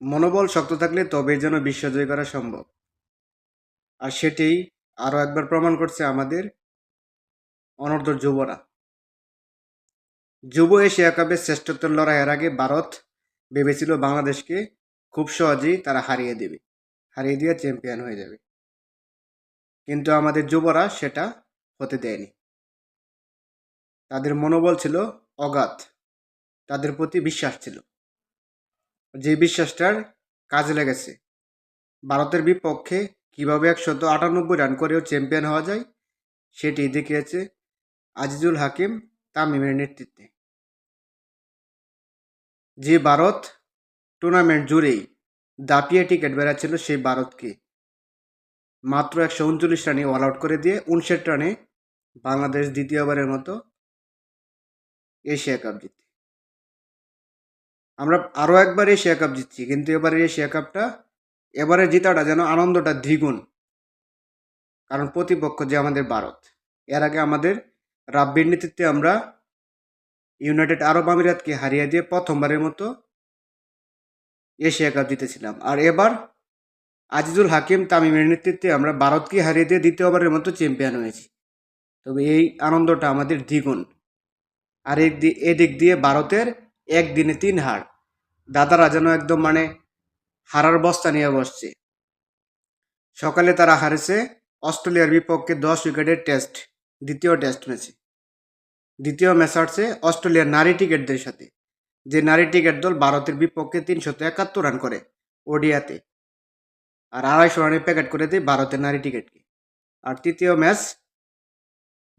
মনোবল শক্ত থাকলে তবেই যেন বিশ্বজয় করা সম্ভব। আর সেটাই আরও একবার প্রমাণ করছে আমাদের অনর্ধ যুবরা। যুব এশিয়া কাপের শ্রেষ্ঠত্বের লড়াইয়ের আগে ভারত ভেবেছিল বাংলাদেশকে খুব সহজেই তারা হারিয়ে দেবে, হারিয়ে দিয়ে চ্যাম্পিয়ন হয়ে যাবে। কিন্তু আমাদের যুবরা সেটা হতে দেয়নি। তাদের মনোবল ছিল অগাধ, তাদের প্রতি বিশ্বাস ছিল। যে বিশ্বাসটার কাজে লেগেছে। ভারতের বিপক্ষে কীভাবে একশত আটানব্বই রান করেও চ্যাম্পিয়ন হওয়া যায়, সেটি দেখিয়েছে আজিজুল হাকিম তামিমের নেতৃত্বে। যে ভারত টুর্নামেন্ট জুড়েই দাপিয়ে টিকিট বেড়াচ্ছিল, সেই ভারতকে মাত্র একশো উনচল্লিশ রানে অল আউট করে দিয়ে উনষাট রানে বাংলাদেশ দ্বিতীয়বারের মতো এশিয়া কাপ জিতে। আমরা আরও একবার এশিয়া কাপ জিতছি, কিন্তু এবারে এশিয়া কাপটা এবারে জেতাটা যেন আনন্দটা দ্বিগুণ। কারণ প্রতিপক্ষ যে আমাদের ভারত, এর আগে আমাদের রাব্বির নেতৃত্বে আমরা ইউনাইটেড আরব আমিরাতকে হারিয়ে দিয়ে প্রথমবারের মতো এশিয়া কাপ জিতেছিলাম। আর এবার আজিজুল হাকিম তামিমের নেতৃত্বে আমরা ভারতকে হারিয়ে দিয়ে দ্বিতীয়বারের মতো চ্যাম্পিয়ন হয়েছি। তবে এই আনন্দটা আমাদের দ্বিগুণ। আর এদিক দিয়ে ভারতের একদিনে তিন হার দাদারা যেন একদম মানে হারার বস্তা নিয়ে বসছে। সকালে তারা হারেছে অস্ট্রেলিয়ার বিপক্ষে দশ উইকেটের টেস্ট, দ্বিতীয় টেস্ট ম্যাচে। দ্বিতীয় ম্যাচ হারছে অস্ট্রেলিয়ার নারী টিকেটদের সাথে, যে নারী টিকেট দল ভারতের বিপক্ষে তিনশত একাত্তর রান করে ওডিয়াতে আর আড়াইশো রানে প্যাকেট করে দেয় ভারতের নারী টিকেটকে আর তৃতীয় ম্যাচ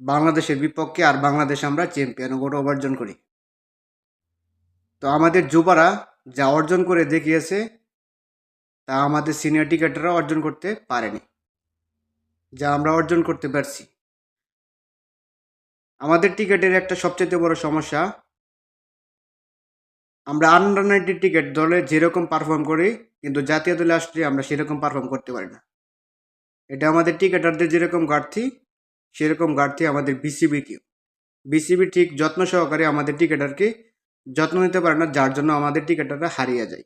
বাংলাদেশের বিপক্ষে আর বাংলাদেশ আমরা চ্যাম্পিয়ন গোটা অর্জন করি। আমাদের যুবারা যা অর্জন করে দেখিয়েছে, তা আমাদের সিনিয়র টিকেটাররা অর্জন করতে পারেনি, যা আমরা অর্জন করতে পারছি। আমাদের টিকেটের একটা সবচেয়ে বড় সমস্যা, আমরা আন্ডার নাইনটিন টিকেট দলে যেরকম পারফর্ম করি, কিন্তু জাতীয় দলে আসলে আমরা সেরকম পারফর্ম করতে পারি না। এটা আমাদের টিকেটারদের যেরকম ঘাটতি, সেরকম ঘাটতি আমাদের বিসিবিকে বিসিবি ঠিক যত্ন সহকারে আমাদের টিকেটারকে যত্ন নিতে পারে না, যার জন্য আমাদের টিকেটাররা হারিয়ে যায়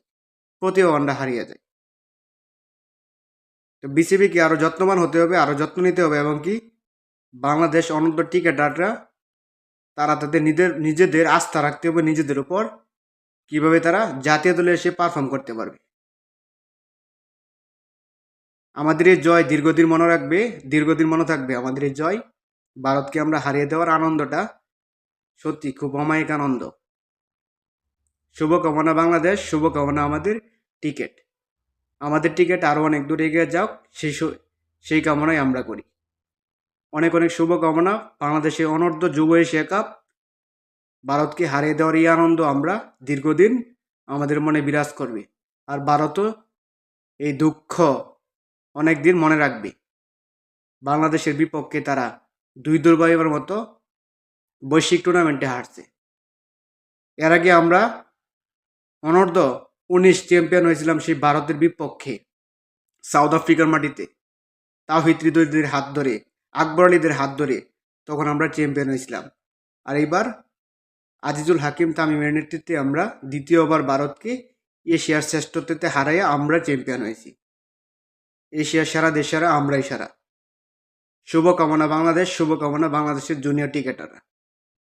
প্রতি ওয়ানটা হারিয়ে যায়। তো বিসিবিকে আরও যত্নবান হতে হবে আরও যত্ন নিতে হবে এবং কি বাংলাদেশ অনন্ত টিকেটাররা তারা তাদের নিজের, নিজেদের আস্থা রাখতে হবে, নিজেদের উপর কীভাবে তারা জাতীয় দলে এসে পারফর্ম করতে পারবে। আমাদের এই জয় দীর্ঘদিন মনে রাখবে, দীর্ঘদিন মনে থাকবে আমাদের এই জয়। ভারতকে আমরা হারিয়ে দেওয়ার আনন্দটা সত্যি খুব অমায়িক আনন্দ। শুভকামনা বাংলাদেশ, শুভকামনা আমাদের টিকিট। আমাদের টিকিট আরও অনেক দূর এগিয়ে যাক, সেই সেই কামনাই আমরা করি। অনেক অনেক শুভকামনা, বাংলাদেশে অনর্ধ যুব এশিয়া কাপ। ভারতকে হারিয়ে দেওয়ার এই আনন্দ আমরা দীর্ঘদিন আমাদের মনে বিরাজ করবে। আর ভারতও এই দুঃখ অনেক দিন মনে রাখবে। বাংলাদেশের বিপক্ষে তারা দুই দুর্বাইবার মতো বৈশ্বিক টুর্নামেন্টে হারছে। এর আগে আমরা অনর্ধ উনিশ চ্যাম্পিয়ন হয়েছিলাম সেই ভারতের বিপক্ষে সাউথ আফ্রিকার মাটিতে। তাহিদ হৃদয়দের হাত ধরে, আকবর আলীদের হাত ধরে তখন আমরা চ্যাম্পিয়ন হয়েছিলাম। আর এইবার আজিজুল হাকিম তামিমের নেতৃত্বে আমরা দ্বিতীয়বার ভারতকে এশিয়ার শ্রেষ্ঠত্বতে হারাইয়া আমরা চ্যাম্পিয়ন হয়েছি। এশিয়ার সারা দেশ সারা আমরাই সারা। শুভকামনা বাংলাদেশ, শুভকামনা বাংলাদেশের জুনিয়র টিকেটাররা